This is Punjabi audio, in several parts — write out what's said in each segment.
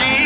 ਆਓ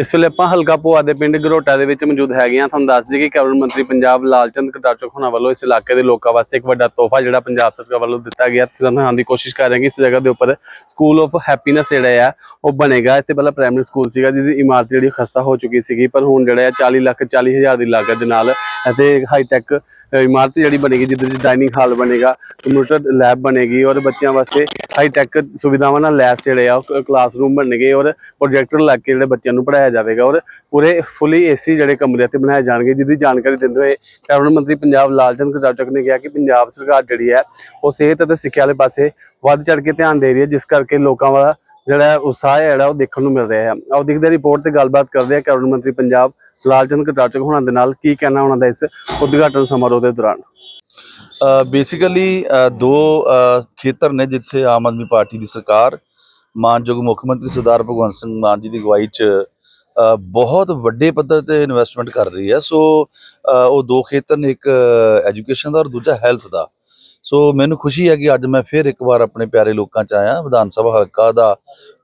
ਇਸ ਵੇਲੇ ਆਪਾਂ ਹਲਕਾ ਪੋਆ ਦੇ ਪਿੰਡ ਗਰੋਟਾ ਦੇ ਵਿੱਚ ਮੌਜੂਦ ਹੈਗੇ ਆ ਤੁਹਾਨੂੰ ਦੱਸ ਦਈਏ ਕਿ ਕੈਬਨਿਟ ਮੰਤਰੀ ਪੰਜਾਬ ਲਾਲਚੰਦ ਕਟਾਚਕ ਹੋਣਾ ਵੱਲੋਂ ਇਸ ਇਲਾਕੇ ਦੇ ਲੋਕਾਂ ਵਾਸਤੇ ਇੱਕ ਵੱਡਾ ਤੋਹਫਾ ਜਿਹੜਾ ਪੰਜਾਬ ਸਰਕਾਰ ਵੱਲੋਂ ਦਿੱਤਾ ਗਿਆ। ਤੁਸੀਂ ਸਾਨੂੰ ਦੀ ਕੋਸ਼ਿਸ਼ ਕਰ ਰਹੇ ਕਿ ਇਸ ਜਗ੍ਹਾ ਦੇ ਉੱਪਰ ਸਕੂਲ ਆਫ ਹੈਪੀਨੈਸ ਜਿਹੜਾ ਆ, ਉਹ ਬਣੇਗਾ। ਇੱਥੇ ਪਹਿਲਾਂ ਪ੍ਰਾਇਮਰੀ ਸਕੂਲ ਸੀਗਾ, ਜਿਹਦੀ ਇਮਾਰਤ ਜਿਹੜੀ ਖਸਤਾ ਹੋ ਚੁੱਕੀ ਸੀਗੀ, ਪਰ ਹੁਣ ਜਿਹੜਾ ਆ 40 ਲੱਖ 40 ਹਜ਼ਾਰ ਦੀ ਲਾਗਤ ਦੇ ਨਾਲ ਇੱਥੇ ਹਾਈ ਟੈਕ ਇਮਾਰਤ ਜਿਹੜੀ ਬਣੇਗੀ, ਜਿਹਦੇ ਵਿੱਚ ਡਾਈਨਿੰਗ ਹਾਲ ਬਣੇਗਾ ਕੰਪਿਊਟਰ ਲੈਬ ਬਣੇਗੀ ਔਰ ਬੱਚਿਆਂ ਵਾਸਤੇ ਹਾਈ ਟੈਕ ਸੁਵਿਧਾਵਾਂ ਨਾਲ ਲੈਸ ਜਿਹੜੇ ਆ ਕਲਾਸਰੂਮ ਬਣਨਗੇ ਔਰ ਪ੍ਰੋਜੈਕਟਰ ਲੱਗ ਕੇ ਜਿਹੜੇ ਬੱਚਿਆਂ ਨੂੰ ਪੜਾਇਆ ਜਾਵੇਗਾ ਔਰ ਪੂਰੇ ਫੁੱਲੀ ਏਸੀ ਜਿਹੜੇ ਕਮਰੇ ਤੇ ਬਣਾਏ ਜਾਣਗੇ, ਜਿਹਦੀ ਜਾਣਕਾਰੀ ਦਿੰਦੇ ਹੋਏ ਕੈਬਨਿਟ ਮੰਤਰੀ ਪੰਜਾਬ ਲਾਲਚੰਦ ਕਚਾਚਕ ਨੇ ਕਿਹਾ ਕਿ ਪੰਜਾਬ ਸਰਕਾਰ ਜਿਹੜੀ ਹੈ, ਉਹ ਸਿਹਤ ਅਤੇ ਸਿੱਖਿਆ ਵਾਲੇ ਪਾਸੇ ਵੱਧ ਚੜ ਕੇ ਧਿਆਨ ਦੇ ਰਹੀ ਹੈ, ਜਿਸ ਕਰਕੇ ਲੋਕਾਂ ਦਾ ਜਿਹੜਾ ਉਤਸ਼ਾਹ ਜਿਹੜਾ ਉਹ ਦੇਖਣ ਨੂੰ ਮਿਲ ਰਿਹਾ ਹੈ। ਆਓ ਦੇਖਦੇ ਰਿਪੋਰਟ ਤੇ ਗੱਲਬਾਤ ਕਰਦੇ ਹਾਂ ਕੈਬਨਿਟ ਮੰਤਰੀ ਪੰਜਾਬ ਲਾਲਚੰਦ ਕਚਾਚਕ ਹੋਣਾ ਦੇ ਨਾਲ ਕੀ ਕਹਿਣਾ ਉਹਨਾਂ ਦਾ ਇਸ ਉਦਘਾਟਨ ਸਮਾਰੋਹ ਦੇ ਦੌਰਾਨ। ਬੇਸਿਕਲੀ ਦੋ ਖੇਤਰ ਨੇ ਜਿੱਥੇ ਆਮ ਆਦਮੀ ਪਾਰਟੀ ਦੀ ਸਰਕਾਰ, ਮਾਨਯੋਗ ਮੁੱਖ ਮੰਤਰੀ ਸਰਦਾਰ ਭਗਵੰਤ ਸਿੰਘ ਮਾਨ ਜੀ ਦੀ ਅਗਵਾਈ 'ਚ ਬਹੁਤ ਵੱਡੇ ਪੱਧਰ ਤੇ ਇਨਵੈਸਟਮੈਂਟ ਕਰ ਰਹੀ ਹੈ। ਸੋ ਉਹ ਦੋ ਖੇਤਰ ਨੇ, ਇੱਕ ਐਜੂਕੇਸ਼ਨ ਦਾ ਔਰ ਦੂਜਾ ਹੈਲਥ ਦਾ। ਸੋ ਮੈਨੂੰ ਖੁਸ਼ੀ ਹੈ ਕਿ ਅੱਜ ਮੈਂ ਫਿਰ ਇੱਕ ਵਾਰ ਆਪਣੇ ਪਿਆਰੇ ਲੋਕਾਂ 'ਚ ਆਇਆ। ਵਿਧਾਨ ਸਭਾ ਹਲਕਾ ਦਾ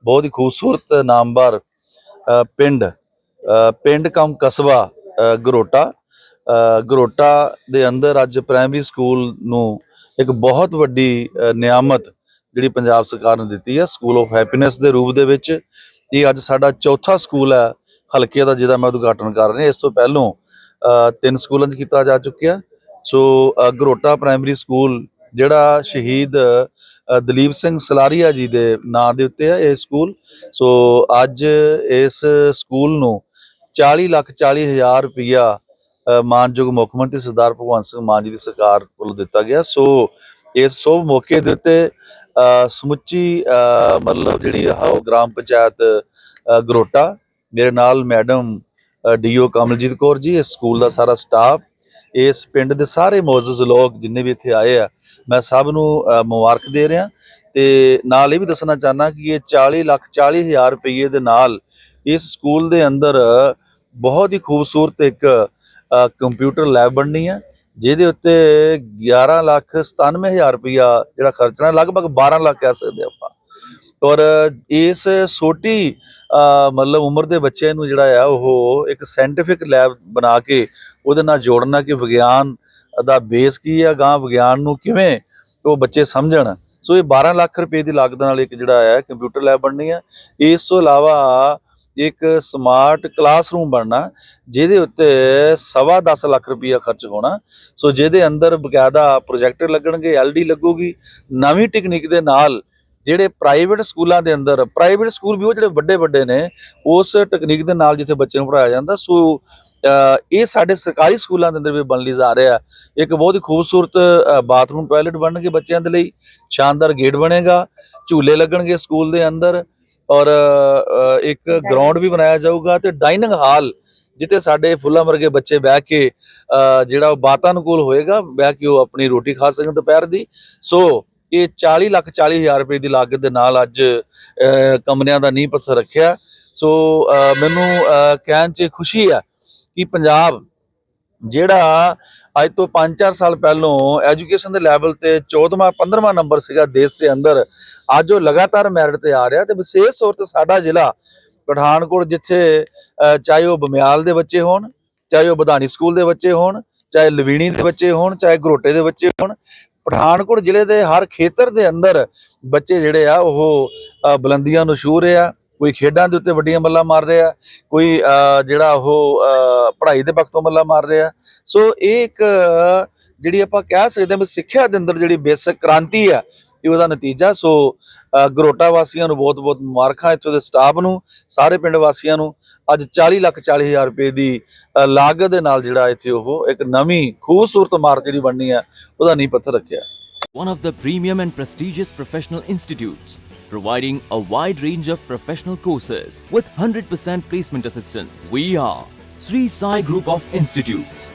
ਬਹੁਤ ਹੀ ਖੂਬਸੂਰਤ ਨਾਮਵਰ ਪਿੰਡ ਪਿੰਡ ਕਮ ਕਸਬਾ ਗਰੋਟਾ। ਗਰੋਟਾ ਦੇ ਅੰਦਰ ਅੱਜ ਪ੍ਰਾਇਮਰੀ ਸਕੂਲ ਨੂੰ ਇੱਕ ਬਹੁਤ ਵੱਡੀ ਨਿਆਮਤ ਜਿਹੜੀ ਪੰਜਾਬ ਸਰਕਾਰ ਨੇ ਦਿੱਤੀ ਹੈ ਸਕੂਲ ਆਫ ਹੈਪੀਨੈਸ ਦੇ ਰੂਪ ਦੇ ਵਿੱਚ। ਇਹ ਅੱਜ ਸਾਡਾ ਚੌਥਾ ਸਕੂਲ ਹੈ। ਹਲਕੇ ਦਾ ਜਿਹਦਾ ਮੈਂ ਉਦਘਾਟਨ ਕਰ ਰਿਹਾ, ਇਸ ਤੋਂ ਪਹਿਲੋਂ ਤਿੰਨ ਸਕੂਲਾਂ 'ਚ ਕੀਤਾ ਜਾ ਚੁੱਕਿਆ। ਸੋ ਗਰੋਟਾ ਪ੍ਰਾਇਮਰੀ ਸਕੂਲ, ਜਿਹੜਾ ਸ਼ਹੀਦ ਦਲੀਪ ਸਿੰਘ ਸਲਾਰੀਆ ਜੀ ਦੇ ਨਾਂ ਦੇ ਉੱਤੇ ਹੈ ਇਹ ਸਕੂਲ। ਸੋ, ਅੱਜ ਇਸ ਸਕੂਲ ਨੂੰ 40 ਲੱਖ 40 ਹਜ਼ਾਰ ਰੁਪਈਆ ਮਾਨਯੋਗ ਮੁੱਖ ਮੰਤਰੀ ਸਰਦਾਰ ਭਗਵੰਤ ਸਿੰਘ ਮਾਨ ਜੀ ਦੀ ਸਰਕਾਰ ਵੱਲੋਂ ਦਿੱਤਾ ਗਿਆ। ਸੋ, ਇਸ ਸਭ ਮੌਕੇ ਦੇ ਉੱਤੇ ਸਮੁੱਚੀ ਮਤਲਬ ਜਿਹੜੀ ਆ ਉਹ ਗ੍ਰਾਮ ਪੰਚਾਇਤ ਗਰੋਟਾ ਮੇਰੇ ਨਾਲ ਮੈਡਮ ਡੀਓ ਕਮਲਜੀਤ ਕੌਰ ਜੀ, ਇਸ ਸਕੂਲ ਦਾ ਸਾਰਾ ਸਟਾਫ, ਇਸ ਪਿੰਡ ਦੇ ਸਾਰੇ ਮੌਜੂਦ ਲੋਕ ਜਿੰਨੇ ਵੀ ਇੱਥੇ ਆਏ ਆ, ਮੈਂ ਸਭ ਨੂੰ ਮੁਬਾਰਕ ਦੇ ਰਿਹਾ। ਤੇ ਨਾਲ ਇਹ ਵੀ ਦੱਸਣਾ ਚਾਹਨਾ ਕਿ ਇਹ 40 ਲੱਖ 40 ਹਜ਼ਾਰ ਰੁਪਏ ਦੇ ਨਾਲ ਇਸ ਸਕੂਲ ਦੇ ਅੰਦਰ ਬਹੁਤ ਹੀ ਖੂਬਸੂਰਤ ਇੱਕ ਕੰਪਿਊਟਰ ਲੈਬ ਬਣਨੀ ਹੈ ਜਿਹਦੇ ਉੱਤੇ 11 ਲੱਖ 97 ਹਜ਼ਾਰ ਰੁਪਇਆ ਜਿਹੜਾ ਖਰਚਣਾ, ਲਗਭਗ 12 ਲੱਖ ਕਹਿ ਸਕਦੇ ਆਪਾਂ। ਔਰ ਇਸ ਛੋਟੀ ਮਤਲਬ ਉਮਰ ਦੇ ਬੱਚੇ ਨੂੰ ਜਿਹੜਾ ਆ, ਉਹ ਇੱਕ ਸਾਇੰਟੀਫਿਕ ਲੈਬ ਬਣਾ ਕੇ ਉਹਦੇ ਨਾਲ ਜੋੜਨਾ ਕਿ ਵਿਗਿਆਨ ਦਾ ਬੇਸ ਕੀ ਆ ਗਾਂ ਵਿਗਿਆਨ ਨੂੰ ਕਿਵੇਂ ਉਹ ਬੱਚੇ ਸਮਝਣ। ਸੋ ਇਹ 12 ਲੱਖ ਰੁਪਏ ਦੀ ਲਾਗਤ ਨਾਲ ਇੱਕ ਜਿਹੜਾ ਹੈ ਕੰਪਿਊਟਰ ਲੈਬ ਬਣਨੀ ਹੈ ਇਸ ਤੋਂ ਇਲਾਵਾ ਇੱਕ ਸਮਾਰਟ ਕਲਾਸਰੂਮ ਬਣਨਾ, ਜਿਹਦੇ ਉੱਤੇ ਸਵਾ 10 ਲੱਖ ਰੁਪਈਆ ਖਰਚ ਹੋਣਾ। ਸੋ ਜਿਹਦੇ ਅੰਦਰ ਬਕਾਇਦਾ ਪ੍ਰੋਜੈਕਟਰ ਲੱਗਣਗੇ ਐਲਡੀ ਲੱਗੂਗੀ। ਨਵੀਂ ਟੈਕਨੀਕ ਦੇ ਨਾਲ ਜਿਹੜੇ ਪ੍ਰਾਈਵੇਟ ਸਕੂਲਾਂ ਦੇ ਅੰਦਰ ਪ੍ਰਾਈਵੇਟ ਸਕੂਲ ਵੀ ਉਹ ਜਿਹੜੇ ਵੱਡੇ ਵੱਡੇ ਨੇ ਉਸ ਟੈਕਨੀਕ ਦੇ ਨਾਲ ਜਿੱਥੇ ਬੱਚੇ ਨੂੰ ਪੜਾਇਆ ਜਾਂਦਾ ਸੋ ਇਹ ਸਾਡੇ ਸਰਕਾਰੀ ਸਕੂਲਾਂ ਦੇ ਅੰਦਰ ਵੀ ਬਣ ਲਈ ਜਾ ਰਿਹਾ ਇੱਕ ਬਹੁਤ ਹੀ ਖੂਬਸੂਰਤ ਬਾਥਰੂਮ ਟਾਇਲਟ ਬਣਨਗੇ ਬੱਚਿਆਂ ਦੇ ਲਈ ਸ਼ਾਨਦਾਰ ਗੇਟ ਬਣੇਗਾ ਝੂਲੇ ਲੱਗਣਗੇ ਸਕੂਲ ਦੇ ਅੰਦਰ ਔਰ ਇੱਕ ਗਰਾਊਂਡ ਵੀ ਬਣਾਇਆ ਜਾਊਗਾ ਤੇ ਡਾਈਨਿੰਗ ਹਾਲ ਜਿੱਥੇ ਸਾਡੇ ਫੁੱਲਾਂ ਵਰਗੇ ਬੱਚੇ ਬਹਿ ਕੇ ਜਿਹੜਾ ਉਹ ਵਾਤਾਨੁਕੂਲ ਹੋਏਗਾ ਬਹਿ ਕੇ ਉਹ ਆਪਣੀ ਰੋਟੀ ਖਾ ਸਕਣ ਦੁਪਹਿਰ ਦੀ। ਸੋ ਇਹ 40 ਲੱਖ 40 ਹਜ਼ਾਰ ਰੁਪਏ ਦੀ ਲਾਗਤ ਦੇ ਨਾਲ ਅੱਜ ਕਮਰਿਆਂ ਦਾ ਨੀਂਹ ਪੱਥਰ ਰੱਖਿਆ। ਸੋ ਮੈਨੂੰ ਕਹਿਣ 'ਚ ਖੁਸ਼ੀ ਹੈ ਕਿ ਪੰਜਾਬ, ਜਿਹੜਾ ਅੱਜ ਤੋਂ 5-4 ਸਾਲ ਪਹਿਲੋਂ ਐਜੂਕੇਸ਼ਨ ਦੇ ਲੈਵਲ ਤੇ 14ਵਾਂ 15ਵਾਂ ਨੰਬਰ ਸੀਗਾ ਦੇਸ਼ ਦੇ ਅੰਦਰ, ਅੱਜ ਉਹ ਲਗਾਤਾਰ ਮੈਰਿਟ ਤੇ ਆ ਰਿਹਾ ਤੇ ਵਿਸ਼ੇਸ਼ ਤੌਰ ਤੇ ਸਾਡਾ ਜ਼ਿਲ੍ਹਾ ਪਠਾਨਕੋਟ ਜਿੱਥੇ ਚਾਹੇ ਉਹ ਬਮਿਆਲ ਦੇ ਬੱਚੇ ਹੋਣ, ਚਾਹੇ ਉਹ ਬਧਾਨੀ ਸਕੂਲ ਦੇ ਬੱਚੇ ਹੋਣ, ਚਾਹੇ ਲਵੀਣੀ ਦੇ ਬੱਚੇ ਹੋਣ, ਚਾਹੇ ਗਰੋਟੇ ਦੇ ਬੱਚੇ ਹੋਣ ਪਠਾਨਕੋਟ ਜ਼ਿਲ੍ਹੇ ਦੇ ਹਰ ਖੇਤਰ ਦੇ ਅੰਦਰ ਬੱਚੇ ਜਿਹੜੇ ਆ ਉਹ ਅ, ਬੁਲੰਦੀਆਂ ਨੂੰ ਛੂਹ ਰਹੇ ਆ ਕੋਈ ਖੇਡਾਂ ਦੇ ਉੱਤੇ ਵੱਡੀਆਂ ਮੱਲਾਂ ਮਾਰ ਰਿਹਾ ਕੋਈ ਜਿਹੜਾ ਉਹ ਪੜ੍ਹਾਈ ਦੇ ਪੱਖ ਤੋਂ ਮੱਲਾਂ ਮਾਰ ਰਿਹਾ ਸੋ ਇਹ ਇੱਕ ਜਿਹੜੀ ਆਪਾਂ ਕਹਿ ਸਕਦੇ ਹਾਂ ਵੀ ਸਿੱਖਿਆ ਦੇ ਅੰਦਰ ਜਿਹੜੀ ਬੇਸਿਕ ਕ੍ਰਾਂਤੀ ਆ ਇਹ ਉਹਦਾ ਨਤੀਜਾ। ਸੋ ਗਰੋਟਾ ਵਾਸੀਆਂ ਨੂੰ ਬਹੁਤ-ਬਹੁਤ ਮੁਬਾਰਕਾਂ ਇੱਥੋਂ ਦੇ ਸਟਾਫ ਨੂੰ ਸਾਰੇ ਪਿੰਡ ਵਾਸੀਆਂ ਨੂੰ। ਅੱਜ 40 ਲੱਖ 40 ਹਜ਼ਾਰ ਰੁਪਏ ਦੀ ਅ, ਲਾਗਤ ਦੇ ਨਾਲ ਜਿਹੜਾ ਇੱਥੇ ਉਹ ਇੱਕ ਨਵੀਂ ਖੂਬਸੂਰਤ ਇਮਾਰਤ ਜਿਹੜੀ ਬਣਨੀ ਆ ਉਹਦਾ ਨੀਂਹ ਪੱਥਰ ਰੱਖਿਆ one of the premium and prestigious professional institutes, providing a wide range of professional courses with 100% placement assistance. We are Sri Sai Group of Institutes.